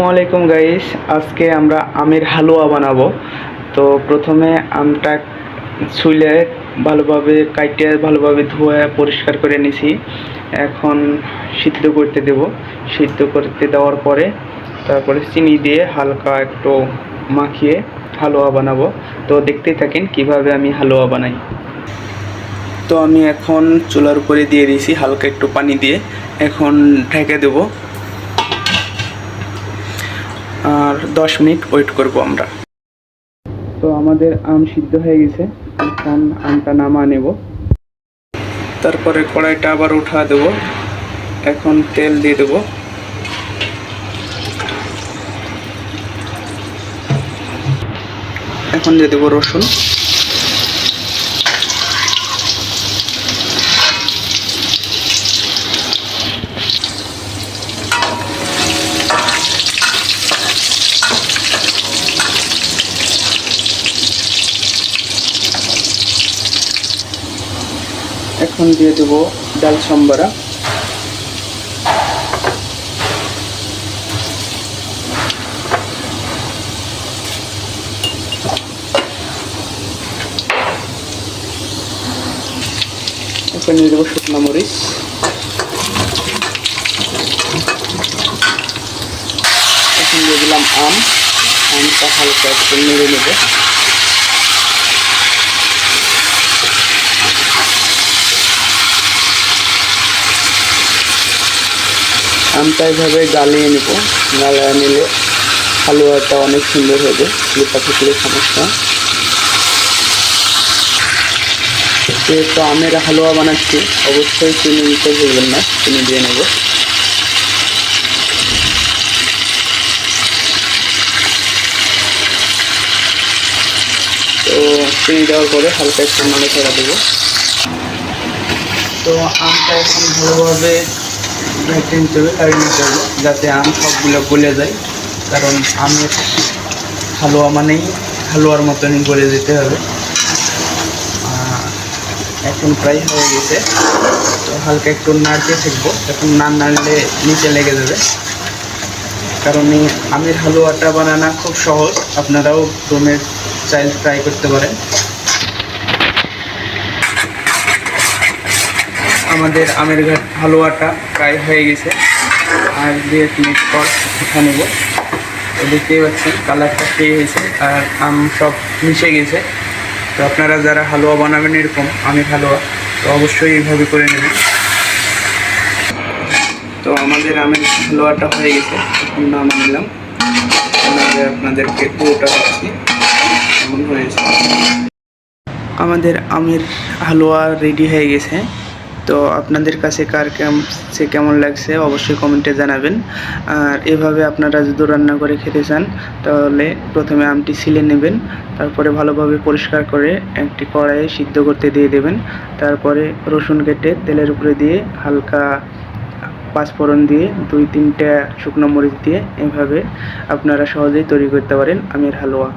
আসসালামু আলাইকুম গাইস আজকে আমরা আমের হালুয়া বানাবো। তো প্রথমে আমটা ছুলে ভালোভাবে কাইটে, ভালোভাবে ধুয়ে পরিষ্কার করে নিছি। এখন সিদ্ধ করতে দেব। সিদ্ধ করতে দেওয়ার পরে তারপরে চিনি দিয়ে হালকা একটু মাখিয়ে হালুয়া বানাবো। তো দেখতেই থাকেন কীভাবে আমি হালুয়া বানাই। তো আমি এখন চুলার উপরে দিয়ে দিয়েছি হালকা একটু পানি দিয়ে। এখন ঢেকে দেবো। আর দশ মিনিট ওয়েট করব আমরা। তো আমাদের আম সিদ্ধ হয়ে গেছে। এখন আমটা নামা নেব। তারপরে কড়াইটা আবার উঠা দেব। এখন তেল দিয়ে দেব। এখন দিয়ে দেবো রসুন। এখন দিয়ে দেব ডাল সম্বরা। এখন দিয়ে দেবো শুকনো মরিচ। এখন দিয়ে দিলাম আম। আমটা হালকা একটু নেড়ে নেব। আমটা এভাবে গালিয়ে নেব। গালিয়ে নিলে হালুয়াটা অনেক সুন্দর হবে লিপা থেকে সমস্যা। যেহেতু আমের হালুয়া বানাচ্ছি, অবশ্যই চিনি দিতে ভুলবেন না, চিনি দিয়ে নেব। তো চিনি দেওয়ার পরে হালকা একটু নাড়ে ছেড়া দেবো। তো আমটা এখন ভালোভাবে নিতে হবে কাড়ি নিতে হবে যাতে আম সবগুলো গলে যায়। কারণ আমের হালুয়া মানেই হালুয়ার মতনই গলে যেতে হবে। এখন প্রায় হয়ে গেছে। তো হালকা একটু নাড়তে থাকব এখন না নাড়লে নিচে লেগে যাবে। কারণ এই আমের হালুয়াটা বানানো খুব সহজ। আপনারাও রুমের চাইল্ড ট্রাই করতে পারেন। আমাদের আমের ঘাট হালুয়াটা প্রায় হয়ে গেছে। আর দু এক মিনিট পর উঠা নেব। দেখতেই পাচ্ছেন, কালারটা সেই হয়েছে আর আম সব মিশে গেছে। তো আপনারা যারা হালুয়া বানাবেন এরকম আমের হালুয়া, তো অবশ্যই এইভাবে করে নেবেন। তো আমাদের আমের হালুয়াটা হয়ে গেছে, এখন নাম নিলাম। আপনাদেরকে পুরোটা দিচ্ছি এমন হয়েছে। আমাদের আমের হালুয়া রেডি হয়ে গেছে। তো আপনাদের কাছে কার সে কেমন লাগছে অবশ্যই কমেন্টে জানাবেন। আর এভাবে আপনারা যদি রান্না করে খেতে চান, তাহলে প্রথমে আমটি ছিলে নেবেন, তারপরে ভালোভাবে পরিষ্কার করে একটি কড়াইয়ে সিদ্ধ করতে দিয়ে দেবেন। তারপরে রসুন কেটে তেলের উপরে দিয়ে হালকা পাঁচফোড়ন দিয়ে দুই তিনটা শুকনো মরিচ দিয়ে এভাবে আপনারা সহজেই তৈরি করতে পারেন আমের হালুয়া।